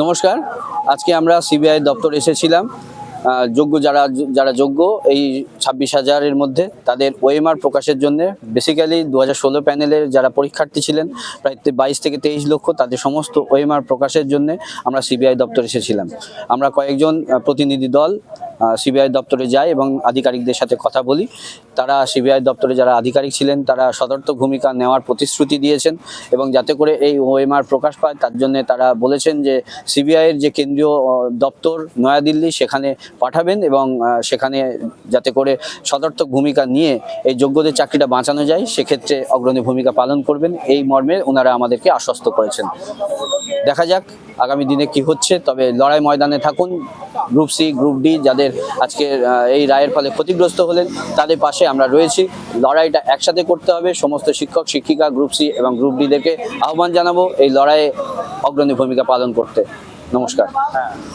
নমস্কার। আজকে আমরা সিবিআই দপ্তর এসেছিলাম। যোগ্য যারা যারা যোগ্য, এই ছাব্বিশ হাজারের মধ্যে তাদের ওএমআর প্রকাশের জন্য বেসিক্যালি দু হাজার ষোলো প্যানেলের যারা পরীক্ষার্থী ছিলেন, প্রায় বাইশ থেকে তেইশ লক্ষ তাদের সমস্ত ওএমআর প্রকাশের জন্য আমরা সিবিআই দপ্তর এসেছিলাম। আমরা কয়েকজন প্রতিনিধি দল সিবিআই দপ্তরে যাই এবং আধিকারিকদের সাথে কথা বলি। তারা সিবিআই দপ্তরে যারা আধিকারিক ছিলেন, তারা সদর্থক ভূমিকা নেওয়ার প্রতিশ্রুতি দিয়েছেন এবং যাতে করে এই ওএমআর প্রকাশ পায়, তার জন্য তারা বলেছেন যে সিবিআইয়ের যে কেন্দ্রীয় দপ্তর নয়াদিল্লি, সেখানে পাঠাবেন এবং সেখানে যাতে করে সদর্থক ভূমিকা নিয়ে এই যোগ্যদের চাকরিটা বাঁচানো যায়, সেক্ষেত্রে অগ্রণী ভূমিকা পালন করবেন। এই মর্মে ওনারা আমাদেরকে আশ্বস্ত করেছেন। দেখা যাক আগামী দিনে কি হচ্ছে, তবে লড়াই ময়দানে থাকুন। গ্রুপ সি, গ্রুপ ডি যাদের আজকে এই রায়ের ফলে ক্ষতিগ্রস্ত হলেন, তাদের পাশে আমরা রয়েছি। লড়াইটা একসাথে করতে হবে, সমস্ত শিক্ষক, শিক্ষিকা, গ্রুপ সি এবং গ্রুপ ডিদেরকে আহ্বান জানাব এই লড়াইয়ে অগ্রণী ভূমিকা পালন করতে। নমস্কার।